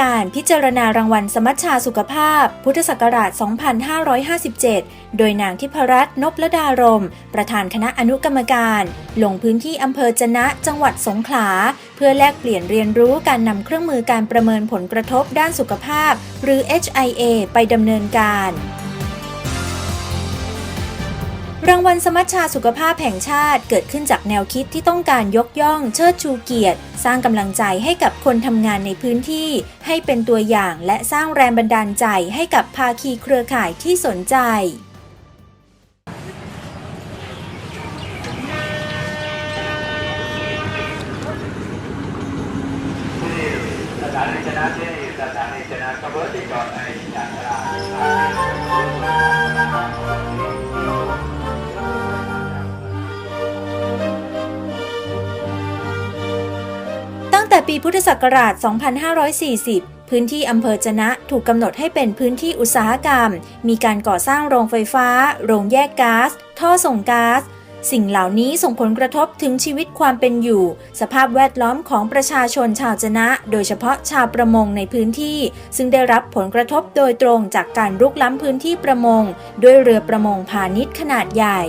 การพิจารณารางวัลสมัชชาสุขภาพ พุทธศักราช 2557 โดยนางทิพรัตน์นพระดารม ประธานคณะอนุกรรมการ ลงพื้นที่อำเภอจนะจังหวัดสงขลา เพื่อแลกเปลี่ยนเรียนรู้การนำเครื่องมือการประเมินผลกระทบด้านสุขภาพ หรือ HIA ไปดำเนินการ รางวัลสมัชชาสุขภาพแห่งชาติเกิดขึ้นจากแนวคิดที่ต้องการยกย่องเชิดชูเกียรติ สร้างกำลังใจให้กับคนทำงานในพื้นที่ ให้เป็นตัวอย่างและสร้างแรงบันดาลใจให้กับภาคีเครือข่ายที่สนใจสถานีชนะที่สถานีชนะกระเบื้องที่จอดในยางพาร ปีพุทธศักราช 2540 พื้นที่อำเภอจะนะถูกกำหนดให้เป็นพื้นที่อุตสาหกรรม มีการก่อสร้างโรงไฟฟ้า โรงแยกก๊าซ ท่อส่งก๊าซ สิ่งเหล่านี้ส่งผลกระทบถึงชีวิตความเป็นอยู่ สภาพแวดล้อมของประชาชนชาวจะนะ โดยเฉพาะชาวประมงในพื้นที่ ซึ่งได้รับผลกระทบโดยตรงจากการรุกล้ำพื้นที่ประมง ด้วยเรือประมงพาณิชย์ขนาดใหญ่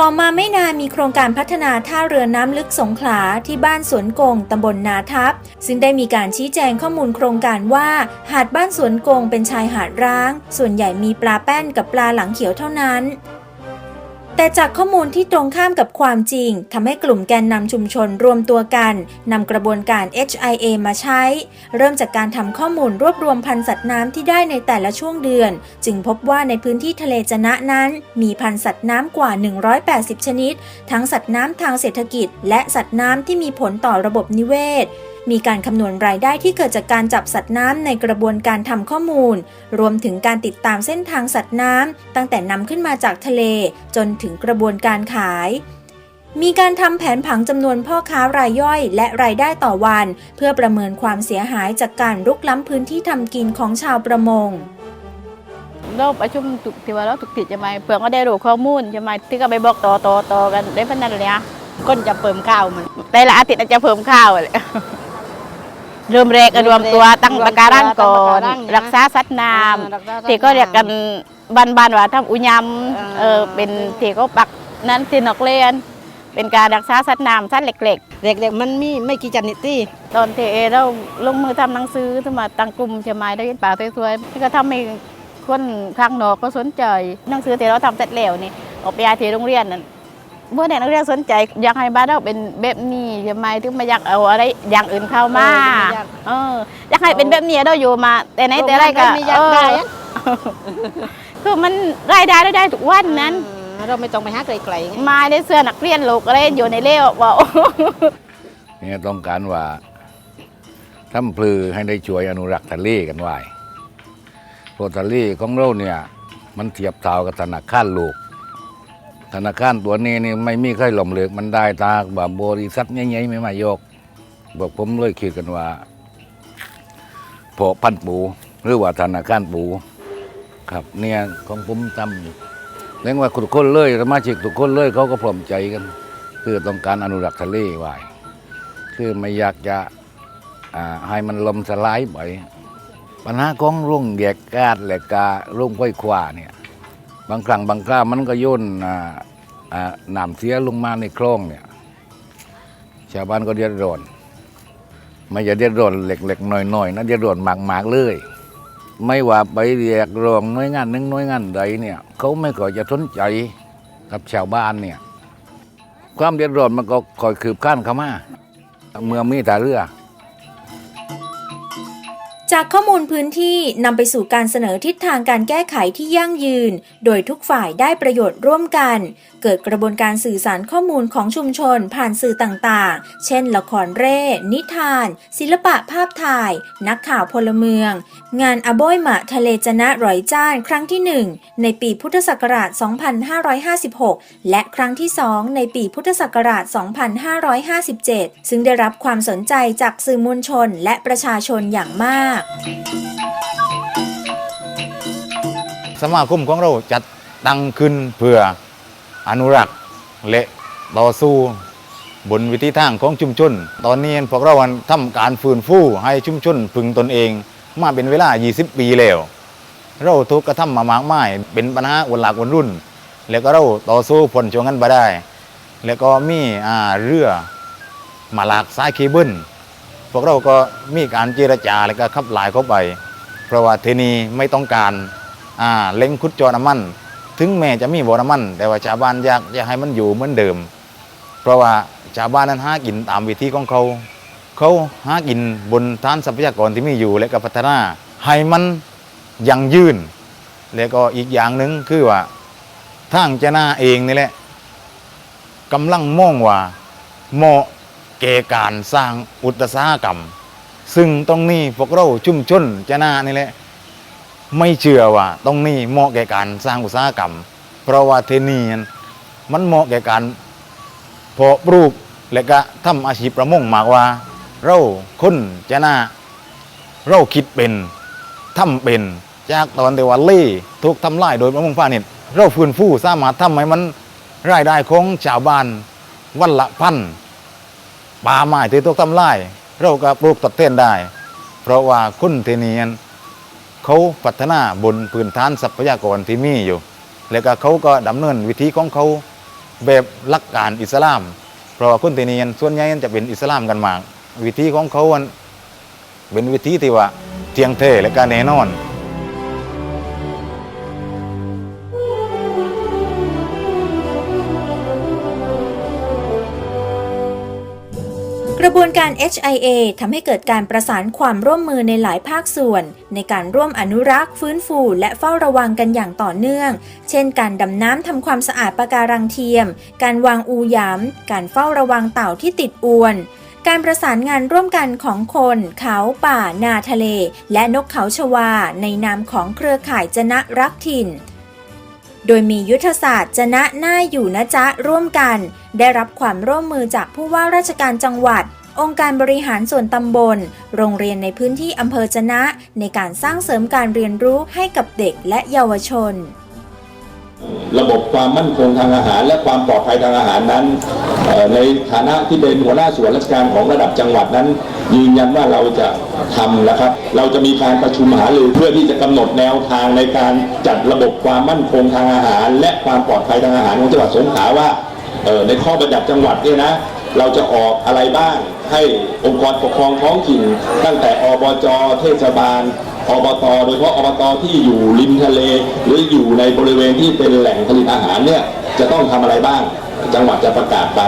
ต่อมาไม่นานมีโครงการพัฒนาท่าเรือน้ำลึกสงขลาที่บ้านสวนกงตำบลนาทับ ซึ่งได้มีการชี้แจงข้อมูลโครงการว่า หาดบ้านสวนกงเป็นชายหาดร้าง ส่วนใหญ่มีปลาแป้นกับปลาหลังเขียวเท่านั้น แต่จากข้อมูลที่ตรงข้ามกับความจริงทำให้กลุ่มแกนนำชุมชนรวมตัวกันนำกระบวนการ HIA มาใช้ เริ่มจากการทำข้อมูลรวบรวมพันธุ์สัตว์น้ำที่ได้ในแต่ละช่วงเดือน จึงพบว่าในพื้นที่ทะเลจนะนั้น มีพันธุ์สัตว์น้ำกว่า 180 ชนิด ทั้งสัตว์น้ำทางเศรษฐกิจ และสัตว์น้ำที่มีผลต่อระบบนิเวศ มีการคำนวณรายได้ที่เกิดจากการจับสัตว์น้ำในกระบวนการทำข้อมูล รวมถึงการติดตามเส้นทางสัตว์น้ำตั้งแต่นำขึ้นมาจากทะเล จนถึงกระบวนการขาย มีการทำแผนผังจำนวนพ่อค้ารายย่อย และรายได้ต่อวัน เพื่อประเมินความเสียหายจากการรุกล้ำพื้นที่ทำกินของชาวประมงเราประชุมทุกทีว่าเราทุกติดใช่ไหมเพื่อนก็ได้รู้ข้อมูลใช่ไหมที่ก็ไปบอกต่อต่อต่อกันได้พนันเลยก้นจะเพิ่มข้าวมันแต่ละอาทิตย์จะเพิ่มข้าวเลย เริ่มแรกก็รวมตัวตั้งปะการังก่อน รักษาสัตว์น้ำที่ก็เรียกกันบ้านๆว่าทำอุยำเออเป็นที่เขาปักนั้นที่นอกเรียน เป็นการรักษาสัตว์น้ำสัตว์เล็กๆเด็กๆมันมีไม่กี่ชนิดที่ตอนที่เอเราลงมือทำหนังสือทำมาตั้งกลุ่มใช่ไหมได้ยินป่าสวยๆนี่ก็ทำให้คนข้างนอกก็สนใจหนังสือที่เราทำเสร็จแล้วนี่ออกไปอ่านที่โรงเรียนนั่น เมื่อเด็กนักเรียนสนใจอยากให้บ้านเราเป็นแบบนี้ใช่ไหมถึงไม่อยากเอาอะไรอย่างอื่นเข้ามาเอออยากให้เป็นแบบนี้เราอยู่มา แต่ไหนแต่ไรก็มีอยากได้อะเออคือมันรายได้เราได้ทุกวันนั้นเราไม่ต้องไปหาไกลๆไงมาได้เสื้อนักเรียนลูกอะไรอยู่ในเล่วบอกเนี่ยต้องการว่าทำพลือให้ได้ช่วยอนุรักษ์ทะเลกันไว้เพราะทะเลของเราเนี่ย มันเทียบเท่ากับธนาคารโลก ธนาคารตัวนี้นี่ไม่มีใครหล่มเหลือกมันได้ตาแบบบริษัทใหญ่ๆไม่มายก บอกผมเลยคิดกันว่าพอพันปูหรือว่าธนาคารปูครับเนี่ยของผมทำเรียกว่าทุกคนเลยสมาชิกทุกคนเลยเขาก็พร้อมใจกัน คือต้องการอนุรักษ์ทะเลไว้คือไม่อยากจะให้มันลมสลายบ่อยปัญหาของรุ่งแยกกาดและการุ่งค่อยขวาเนี่ย บางครั้งบางคราวมันก็ย่นอ น้ำเสียลงมาในคลองเนี่ยชาวบ้านก็เดือดร้อนไม่จะเดือดร้อนเล็กๆน้อยๆนะเดือดร้อนมากๆเลย ไม่ว่าไปเรียกร้องหน่วยงานหนึ่งหน่วยงานใดเนี่ยเขาไม่ค่อยจะสนใจกับชาวบ้านเนี่ยความเดือดร้อนมันก็คอยคืบข้านเข้ามาเมื่อมีแต่เรือ จากข้อมูลพื้นที่นำไปสู่การเสนอทิศทางการแก้ไขที่ยั่งยืน โดยทุกฝ่ายได้ประโยชน์ร่วมกัน เกิดกระบวนการสื่อสารข้อมูลของชุมชนผ่านสื่อต่างๆ เช่น ละครเร่ นิทาน ศิลปะภาพถ่าย นักข่าวพลเมือง งานอโบยหมะทะเลจนะร้อยจ้านครั้งที่ 1 ในปีพุทธศักราช 2556 และครั้งที่ 2 ในปีพุทธศักราช 2557 ซึ่งได้รับความสนใจจากสื่อมวลชนและประชาชนอย่างมากสมาคมของเราจัดตั้งขึ้นเพื่ออนุรักษ์และต่อสู้บนวิธีทางของชุมชน ตอนนี้พวกเราทำการฟื้นฟูให้ชุมชนพึงตนเอง มาเป็นเวลา 20 ปีแล้ว เราทุกกระทำมามากมายเป็นปัญหาวันหลักวันรุ่น แล้วก็เราต่อสู้ผลช่วงนั้นมาได้ แล้วก็มีเรือมาหลากสายเคเบิล พวกเราก็มีการเจรจาแล้วก็ขับหลายเข้าไป เพราะว่าเทนีไม่ต้องการอ่าเล็งขุดจอน้ำมัน ถึงแม้จะมีบ่อน้ำมัน แต่ว่าชาวบ้านอยากอยากให้มันอยู่เหมือนเดิม เพราะว่าชาวบ้านนั้นหากินตามวิธีของเขา เขาหากินบนฐานทรัพยากรที่มีอยู่และก็พัฒนาให้มันยั่งยืน แล้วก็อีกอย่างหนึ่งคือว่าทางเจนาเองนี่แหละกำลังมองว่าเหมาะ แก่การสร้างอุตสาหกรรม ซึ่งตรงนี้พวกเราชุมชนเจนานี่แหละไม่เชื่อว่าตรงนี้เหมาะแก่การสร้างอุตสาหกรรม เพราะว่าเทนีนมันเหมาะแก่การเพาะปลูกและก็ทำอาชีพประมงมากว่า เราคนจะน่าเราคิดเป็นทำเป็นจากตอนแต่ว่าเล่ถูกทำลายโดยประมงพาณิชย์เราฟื้นฟูสามารถทำให้มันรายได้ของชาวบ้านวันละพัน ป่าไม้ที่ถูกทำลายเราก็ปลูกตดเต้นได้ เพราะว่าคนเทเนียนเขาพัฒนาบนพื้นฐานทรัพยากรที่มีอยู่ แล้วก็เขาก็ดำเนินวิธีของเขาแบบหลักการอิสลาม เพราะว่าคนที่นี่ส่วนใหญ่จะเป็นอิสลามกันมาก วิธีของเขาเป็นวิธีที่ว่าเที่ยงเทและก็แน่นอน ระบวนการ HIA ทำให้เกิดการประสานความร่วมมือในหลายภาคส่วน ในการร่วมอนุรักษ์ ฟื้นฟู และเฝ้าระวังกันอย่างต่อเนื่อง เช่น การดำน้ำทำความสะอาดปะการังเทียม การวางอูหยามการเฝ้าระวังเต่าที่ติดอวน การประสานงานร่วมกันของคน เขาป่า นาทะเล และนกเขาชวา ในนามของเครือข่ายจนะรักถิ่น โดยมียุทธศาสตร์จะนะหน้าอยู่นะจ๊ะร่วมกัน ได้รับความร่วมมือจากผู้ว่าราชการจังหวัด องค์การบริหารส่วนตำบล โรงเรียนในพื้นที่อำเภอจะนะ ในการสร้างเสริมการเรียนรู้ให้กับเด็กและเยาวชน ระบบความมั่นคงทางอาหารและความปลอดภัยทางอาหารนั้นเอ่อในฐานะที่เป็นหัวหน้าส่วนราชการของระดับจังหวัดนั้น ยืนยันว่าเราจะทำนะครับ เราจะมีการประชุมหารือเพื่อที่จะกำหนดแนวทางในการจัดระบบความมั่นคงทางอาหาร และความปลอดภัยทางอาหารของจังหวัดสงขลาว่าออในข้อบัญญัติจังหวัดเนี่ยนะเราจะออกอะไรบ้างให้องค์กรปกครองท้องถิ่น ตั้งแต่อบจเทศบาลอบตโดยเฉพาะอบตที่อยู่ริมทะเล หรืออยู่ในบริเวณที่เป็นแหล่งผลิตอาหารเนี่ยจะต้องทำอะไรบ้าง จังหวัดจะประกาศไป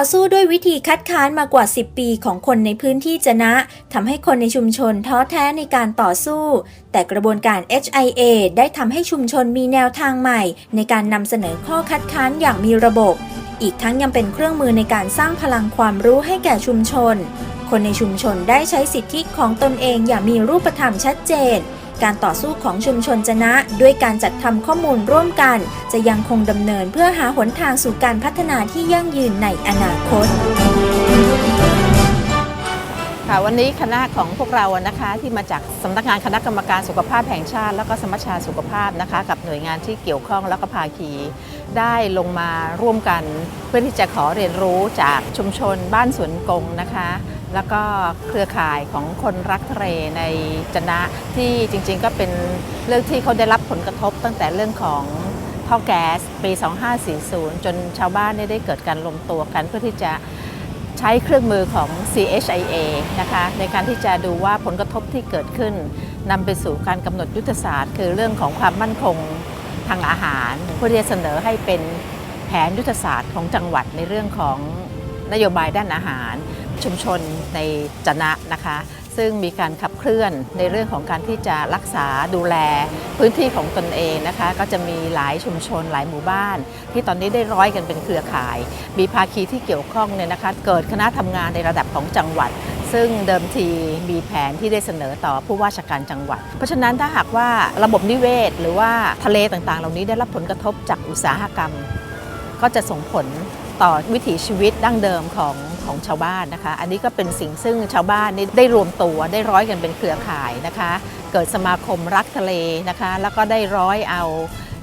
อสู้ด้วยวิธีคัดค้านมากว่า 10 ปีของคนในพื้นที่จะนะทำให้คนในชุมชนท้อแท้ในการต่อสู้ แต่กระบวนการ HIA ได้ทำให้ชุมชนมีแนวทางใหม่ ในการนำเสนอข้อคัดค้านอย่างมีระบบ อีกทั้งยังเป็นเครื่องมือในการสร้างพลังความรู้ให้แก่ชุมชน คนในชุมชนได้ใช้สิทธิของตนเองอย่างมีรูปธรรมชัดเจน การต่อสู้ของชุมชนจะนะ ด้วยการจัดทำข้อมูลร่วมกัน จะยังคงดำเนินเพื่อหาหนทางสู่การพัฒนาที่ยั่งยืนในอนาคตค่ะวันนี้คณะของพวกเรานะคะที่มาจากสำนักงานคณะกรรมการสุขภาพแห่งชาติ แล้วก็สมัชชาสุขภาพนะคะ กับหน่วยงานที่เกี่ยวข้องแล้วก็ภาคี ได้ลงมาร่วมกัน เพื่อที่จะขอเรียนรู้จากชุมชนบ้านสวนกงนะคะ แล้วก็เครือข่ายของคนรักทะเลในจนะที่จริงๆก็เป็นเรื่องที่เขาได้รับผลกระทบตั้งแต่เรื่องของท่อแก๊สปี 2540 จนชาวบ้านได้เกิดการรวมตัวกันเพื่อที่จะใช้เครื่องมือของ CHIA นะคะในการที่จะดูว่าผลกระทบที่เกิดขึ้นนำไปสู่การกำหนดยุทธศาสตร์ คือเรื่องของความมั่นคงทางอาหาร เพื่อที่จะเสนอให้เป็นแผนยุทธศาสตร์ของจังหวัดในเรื่องของนโยบายด้านอาหาร ชุมชนในจนะนะคะ ซึ่งมีการขับเคลื่อนในเรื่องของการที่จะรักษาดูแลพื้นที่ของตนเองนะคะ ก็จะมีหลายชุมชนหลายหมู่บ้าน ที่ตอนนี้ได้ร้อยกันเป็นเครือข่าย มีภาคีที่เกี่ยวข้องเนี่ยนะคะ เกิดคณะทำงานในระดับของจังหวัดซึ่งเดิมทีมีแผนที่ได้เสนอต่อผู้ว่าราชการจังหวัด เพราะฉะนั้นถ้าหากว่าระบบนิเวศ หรือว่าทะเลต่างๆ เหล่านี้ได้รับผลกระทบจากอุตสาหกรรม ก็จะส่งผล ต่อวิถีชีวิตดั้งเดิมของของชาวบ้านนะคะ อันนี้ก็เป็นสิ่งซึ่งชาวบ้านนี่ได้รวมตัวได้ร้อยกันเป็นเครือข่ายนะคะ เกิดสมาคมรักทะเลนะคะ แล้วก็ได้ร้อยเอา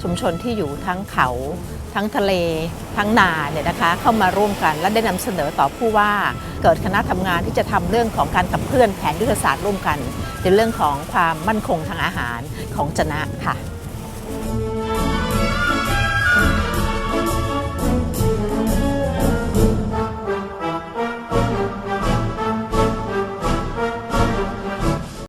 ชุมชนที่อยู่ทั้งเขา ทั้งทะเล ทั้งนาเนี่ยนะคะ เข้ามาร่วมกันและได้นำเสนอต่อผู้ว่า เกิดคณะทำงานที่จะทำเรื่องของการขับเคลื่อนแผนยุทธศาสตร์ร่วมกัน ในเรื่องของความมั่นคงทางอาหารของจนะค่ะ